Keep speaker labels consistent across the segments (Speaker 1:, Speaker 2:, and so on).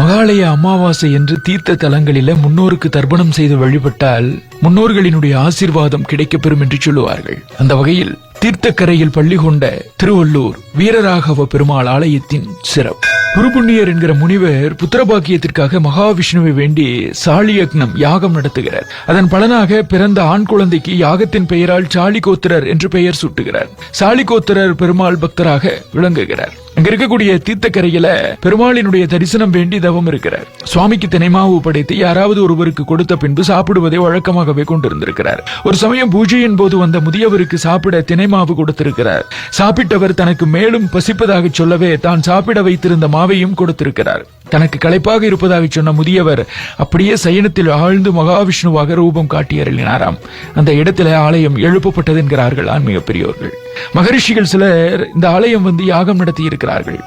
Speaker 1: மகாலய அமாவாசை என்று தீர்த்த தலங்களில முன்னோருக்கு தர்ப்பணம் செய்து வழிபட்டால் முன்னோர்களினுடைய ஆசீர்வாதம் கிடைக்கப்பெறும் என்று சொல்லுவார்கள். அந்த வகையில் தீர்த்தக்கரையில் பள்ளி கொண்ட திருவள்ளூர் வீரராகவ பெருமாள் ஆலயத்தின் சிறப்பு. குருபுண்ணியர் என்கிற முனிவர் புத்திரபாக்கியத்திற்காக மகாவிஷ்ணுவை வேண்டி சாலியக்னம் யாகம் நடத்துகிறார். அதன் பலனாக பிறந்த ஆண் குழந்தைக்கு யாகத்தின் பெயரால் சாலிகோத்திரர் என்று பெயர் சூட்டுகிறார். சாலிகோத்திரர் பெருமாள் பக்தராக விளங்குகிறார். அங்க இருக்கக்கூடிய தீர்த்தக்கரையில பெருமாளினுடைய தரிசனம் வேண்டி தவம் இருக்கிறார். சுவாமிக்கு தினைமாவு படைத்து யாராவது ஒருவருக்கு கொடுத்த பின்பு சாப்பிடுவதை வழக்கமாகவே கொண்டிருந்திருக்கிறார். ஒரு சமயம் பூஜையின் போது வந்த முதியவருக்கு சாப்பிட தினைமாவு கொடுத்திருக்கிறார். சாப்பிட்டவர் தனக்கு மேலும் பசிப்பதாக சொல்லவே தான் சாப்பிட வைத்திருந்த மாவையும் கொடுத்திருக்கிறார். தனக்கு களைப்பாக இருப்பதாக சொன்ன முதியவர் அப்படியே சயனத்தில் ஆழ்ந்து மகாவிஷ்ணுவாக ரூபம் காட்டி அருளினாராம். அந்த இடத்துல ஆலயம் எழுப்பப்பட்டது என்கிறார்கள் ஆன்மீக பெரியோர்கள். மகரிஷிகள் சிலர் இந்த ஆலயம் வந்து யாகம் நடத்தி இருக்கிறார்கள்.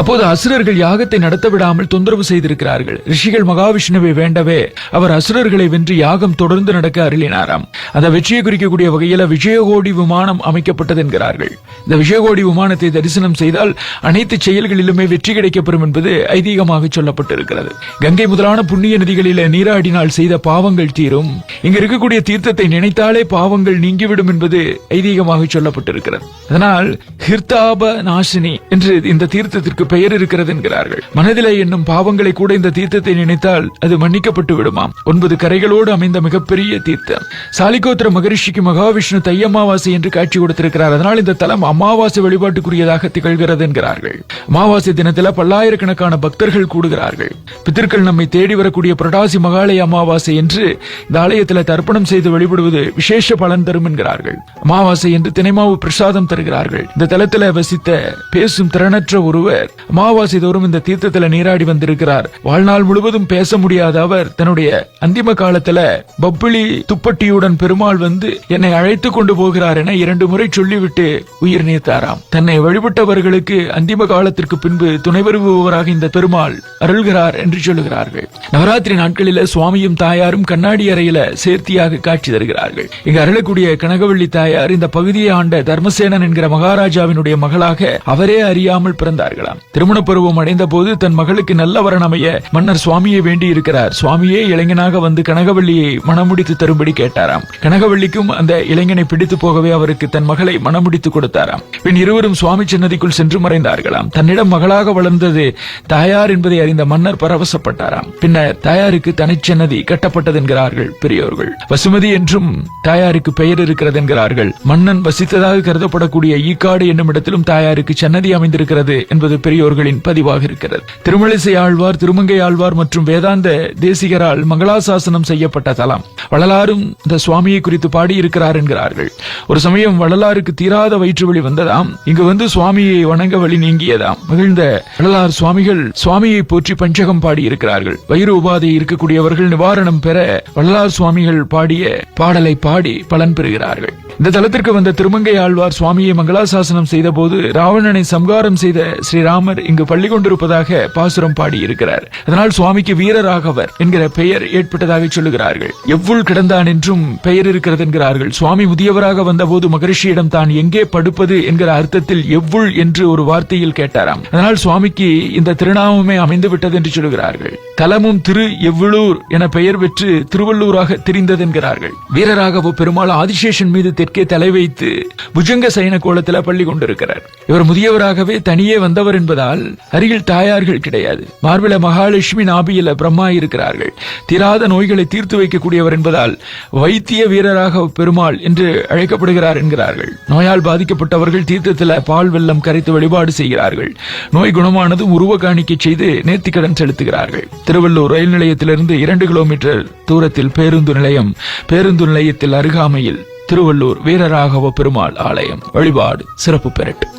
Speaker 1: அப்போது அசுரர்கள் யாகத்தை நடத்த விடாமல் தொந்தரவு செய்திருக்கிறார்கள். ரிஷிகள் மகாவிஷ்ணுவை வேண்டவே அவர் அசுரர்களை வென்று யாகம் தொடர்ந்து நடக்க அருளினாராம். அந்த வெற்றியை குறிக்கக்கூடிய வகையில் விஜயகோடி விமானம் அமைக்கப்பட்டது என்கிறார்கள். இந்த விஜயகோடி விமானத்தை தரிசனம் செய்தால் அனைத்து செயல்களிலுமே வெற்றி கிடைக்கப்பெறும் என்பது ஐதீகமாக சொல்லப்பட்டிருக்கிறது. கங்கை முதலான புண்ணிய நதிகளில நீராடினால் செய்த பாவங்கள் தீரும். இங்க இருக்கக்கூடிய தீர்த்தத்தை நினைத்தாலே பாவங்கள் நீங்கிவிடும் என்பது ஐதீகமாக சொல்லப்பட்டிருக்கிறது. அதனால் ஹிர்தாப நாசினி என்று இந்த தீர்த்தத்தில் தீர்த்தத்திற்கு பெயர் இருக்கிறது என்கிறார்கள் மனதிலே என்னும் பாவங்களை கூட இந்த தீர்த்தத்தை நினைத்தால் அது மன்னிக்கப்பட்டு விடுமாம். ஒன்பது கரைகளோடு அமைந்த மிகப்பெரிய தீர்த்தம். சாலிகோத்திர மகரிஷிக்கு மகாவிஷ்ணு தை அமாவாசை என்று காட்சி கொடுத்திருக்கிறார். அதனால் இந்த தலம் அமாவாசை வழிபாட்டுக்குரியதாக திகழ்கிறது என்கிறார்கள் அமாவாசை தினத்தில் பல்லாயிரக்கணக்கான பக்தர்கள் கூடுகிறார்கள். பித்திருக்கள் நம்மை தேடி வரக்கூடிய புரட்டாசி மகாலய அமாவாசை என்று இந்த ஆலயத்தில் தர்ப்பணம் செய்து வழிபடுவது விசேஷ பலன் தரும் என்கிறார்கள். அமாவாசை என்று தினைமாவு பிரசாதம் தருகிறார்கள். இந்த தலத்தில் வசித்த பேசும் திறனற்ற ஒருவர் அமாவாசை தோறும் இந்த தீர்த்தத்துல நீராடி வந்திருக்கிறார். வாழ்நாள் முழுவதும் பேச முடியாத அவர் தன்னுடைய அந்திம காலத்துல பப்பிளி துப்பட்டியுடன் பெருமாள் வந்து என்னை அழைத்து கொண்டு போகிறார் என இரண்டு முறை சொல்லிவிட்டு உயிர் நீத்தாராம். தன்னை வழிபட்டவர்களுக்கு அந்திம காலத்திற்கு பின்பு துணை வருபவராக இந்த பெருமாள் அருள்கிறார் என்று சொல்லுகிறார்கள். நவராத்திரி நாட்களில சுவாமியும் தாயாரும் கண்ணாடி அறையில சேர்த்தியாக காட்சி தருகிறார்கள். இங்கு அருளக்கூடிய கனகவள்ளி தாயார் இந்த பகுதியை ஆண்ட தர்மசேனன் என்கிற மகாராஜாவினுடைய மகளாக அவரே அறியாமல் பிறந்தார்களாம் திருமண பருவம் அடைந்த போது தன் மகளுக்கு நல்ல வரன் அமைய மன்னர் சுவாமியை வேண்டி இருக்கிறார் சுவாமியே இளைஞனாக வந்து கனகவள்ளியை மனமுடித்து தரும்படி கேட்டாராம். கனகவள்ளிக்கும் அந்த இளைஞனை பிடித்து போகவே அவருக்கு தன் மகளை மனமுடித்து கொடுத்தாராம். பின் இருவரும் சுவாமி சன்னதிக்குள் சென்று மறைந்தார்களாம். தன்னிடம் மகளாக வளர்ந்தது தாயார் என்பதை அறிந்த மன்னர் பரவசப்பட்டாராம். பின்னர் தாயாருக்கு தனிச்சன்னதி கட்டப்பட்டது என்கிறார்கள் பெரியோர்கள். வசுமதி என்றும் தாயாருக்கு பெயர் இருக்கிறது என்கிறார்கள் மன்னன் வசித்ததாக கருதப்படக்கூடிய ஈக்காடு என்னும் இடத்திலும் தாயாருக்கு சன்னதி அமைந்திருக்கிறது என்பது பெரியோர்களின் பதிவாக இருக்கிறது. திருமலிசை ஆழ்வார் திருமங்கை ஆழ்வார் மற்றும் வேதாந்த தேசிகரால் மங்களாசாசனம் செய்யப்பட்ட தலம். வள்ளலாரும் இந்த சுவாமியை குறித்து பாடியிருக்கிறார் என்கிறார்கள். ஒரு சமயம் வள்ளலாருக்கு தீராத வயிற்று வழி வந்ததாம். இங்கு வந்து சுவாமியை வணங்க வழி நீங்கியதாம். மகிழ்ந்த வள்ளலார் சுவாமிகள் சுவாமியை போற்றி பஞ்சகம் பாடியிருக்கிறார்கள். வயிறு உபாதை இருக்கக்கூடியவர்கள் நிவாரணம் பெற வள்ளலார் சுவாமிகள் பாடிய பாடலை பாடி பலன் பெறுகிறார்கள். இந்த தலத்திற்கு வந்த திருமங்கை ஆழ்வார் சுவாமியை மங்களாசாசனம் செய்த போது ராவணனை சம்காரம் செய்த ஸ்ரீ ஸ்ரீராமர் இங்கு பள்ளி கொண்டிருப்பதாக பாசுரம் பாடி இருக்கிறார் அதனால் சுவாமிக்கு வீரராகவர் என்கிற பெயர் ஏற்பட்டதாக சொல்லுகிறார்கள். எவ்வுள் கிடந்தான் என்றும் பெயர் இருக்கிறது என்கிறார்கள். சுவாமி முதியவராக வந்தபோது மகரிஷியிடம் தான் எங்கே படுப்பது என்கிற அர்த்தத்தில் எவ்வுள் என்று ஒரு வார்த்தையில் கேட்டாராம். அதனால் சுவாமிக்கு இந்த திருநாமமே அமைந்து விட்டது என்று சொல்லுகிறார்கள். தலமும் திரு எவ்வளூர் என பெயர் பெற்று திருவள்ளூராக திரிந்தது என்கிறார்கள் வீரராகவ பெருமாள் ஆதிசேஷன் மீது தெற்கே தலை வைத்து புஜங்க சயன கோலத்தில் பள்ளி கொண்டிருக்கிறார். இவர் முதியவராகவே தனியே வந்தவர் என்பதால் அருகில் தாயார்கள் கிடையாது. மார்பில மகாலட்சுமி நாபியில பிரம்மா இருக்கிறார்கள். தீராத நோய்களை தீர்த்து வைக்கக்கூடியவர் என்பதால் வைத்திய வீரராக பெருமாள் என்று அழைக்கப்படுகிறார் என்கிறார்கள். நோயால் பாதிக்கப்பட்டவர்கள் தீர்த்தத்தில் பால் வெள்ளம் கரைத்து வழிபாடு செய்கிறார்கள். நோய் குணமானது உருவ காணிக்கை செய்து நேர்த்திக்கடன் செலுத்துகிறார்கள். திருவள்ளூர் ரயில் நிலையத்திலிருந்து இரண்டு கிலோமீட்டர் தூரத்தில் பேருந்து நிலையம் பேருந்து நிலையத்தில் அருகாமையில் திருவள்ளூர் வீரராகவ பெருமாள் ஆலயம். வழிபாடு சிறப்பு பெறட்டும்.